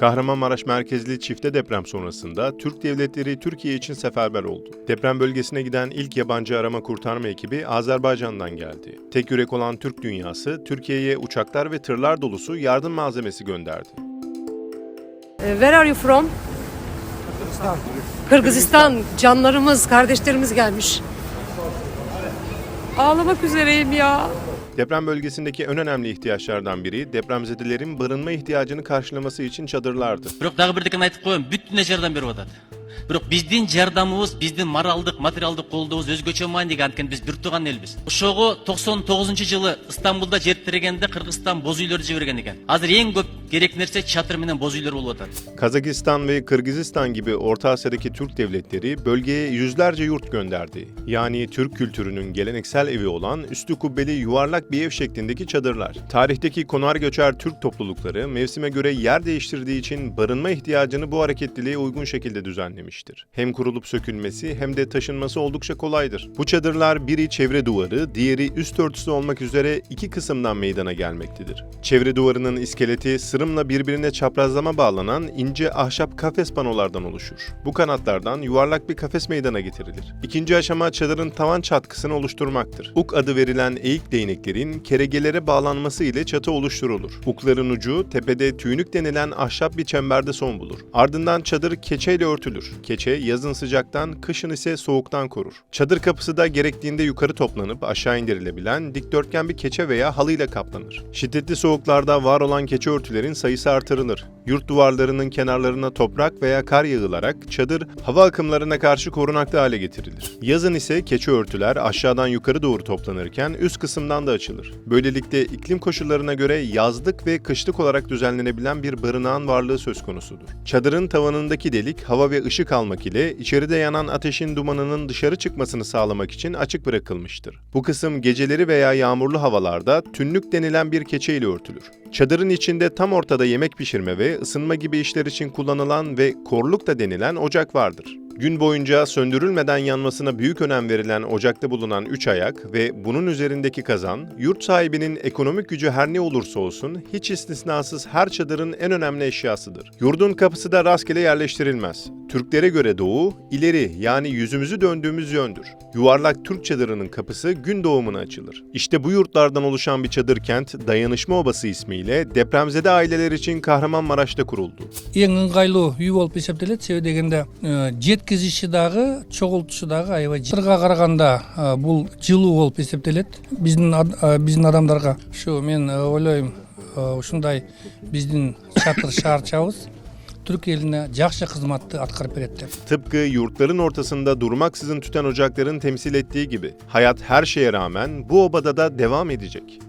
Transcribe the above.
Kahramanmaraş merkezli çifte deprem sonrasında Türk devletleri Türkiye için seferber oldu. Deprem bölgesine giden ilk yabancı arama kurtarma ekibi Azerbaycan'dan geldi. Tek yürek olan Türk dünyası Türkiye'ye uçaklar ve tırlar dolusu yardım malzemesi gönderdi. Uh, Where are you from? Kırgızistan. Canlarımız, kardeşlerimiz gelmiş. Ağlamak üzereyim ya. Deprem bölgesindeki en önemli ihtiyaçlardan biri depremzedelerin barınma ihtiyacını karşılaması için çadırlardı. Bırak daha bir dikkat edip koyun. Bütün neşerden beri odadı бирок биздин жардамыбыз биздин моралдык материалдык колдообуз өзгөчө маани деген анткени биз бир тууган элбиз ошого токсон тогузунчу жылы стамбулда жер тирегенде кыргызстан боз үйлөрдү жиберген экен азыр эң көп керек нерсе чатыр менен боз үйлөр болуп атат Kazakistan ve Kırgızistan gibi Orta Asya'daki Türk devletleri bölgeye yüzlerce yurt gönderdi. Yani Türk kültürünün geleneksel evi olan üstü kubbeli yuvarlak bir ev şeklindeki çadırlar. Tarihteki konar göçer Türk toplulukları mevsime göre yer değiştirdiği için barınma ihtiyacını bu hareketliliğe uygun şekilde düzenlemiştir. Hem kurulup sökülmesi hem de taşınması oldukça kolaydır. Bu çadırlar biri çevre duvarı, diğeri üst örtüsü olmak üzere iki kısımdan meydana gelmektedir. Çevre duvarının iskeleti sırımla birbirine çaprazlama bağlanan ince ahşap kafes panolardan oluşur. Bu kanatlardan yuvarlak bir kafes meydana getirilir. İkinci aşama çadırın tavan çatkısını oluşturmaktır. Uk adı verilen eğik değneklerin keregelere bağlanması ile çatı oluşturulur. Ukların ucu tepede tüynük denilen ahşap bir çemberde son bulur. Ardından çadır keçeyle örtülür. Keçe yazın sıcaktan, kışın ise soğuktan korur. Çadır kapısı da gerektiğinde yukarı toplanıp aşağı indirilebilen dikdörtgen bir keçe veya halıyla kaplanır. Şiddetli soğuklarda var olan keçe örtülerin sayısı artırılır. Yurt duvarlarının kenarlarına toprak veya kar yığılarak çadır hava akımlarına karşı korunaklı hale getirilir. Yazın ise keçe örtüler aşağıdan yukarı doğru toplanırken üst kısımdan da açılır. Böylelikle iklim koşullarına göre yazlık ve kışlık olarak düzenlenebilen bir barınağın varlığı söz konusudur. Çadırın tavanındaki delik hava ve ışık almak ile içeride yanan ateşin dumanının dışarı çıkmasını sağlamak için açık bırakılmıştır. Bu kısım geceleri veya yağmurlu havalarda tünlük denilen bir keçe ile örtülür. Çadırın içinde tam ortada yemek pişirme ve ısınma gibi işler için kullanılan ve korluk da denilen ocak vardır. Gün boyunca söndürülmeden yanmasına büyük önem verilen ocakta bulunan üç ayak ve bunun üzerindeki kazan, yurt sahibinin ekonomik gücü her ne olursa olsun hiç istisnasız her çadırın en önemli eşyasıdır. Yurdun kapısı da rastgele yerleştirilmez. Türklere göre doğu, ileri yani yüzümüzü döndüğümüz yöndür. Yuvarlak Türk çadırının kapısı gün doğumuna açılır. İşte bu yurtlardan oluşan bir çadır kent Dayanışma Obası ismiyle depremzede aileler için Kahramanmaraş'ta kuruldu. эң ыңғайлуу үй болуп эсептелет себеби дегенде э, жеткизиши дагы чогултушу дагы аябай жырга караганда э, бул жылуу болуп эсептелет биздин ад- э, биздин адамдарга ушу мен э, ойлойм э, ушундай биздин чатыр шаарчабыз Türk eline cahşa hizmetini atkarıp etti. Tıpkı yurtların ortasında durmaksızın tüten ocakların temsil ettiği gibi hayat her şeye rağmen bu obada da devam edecek.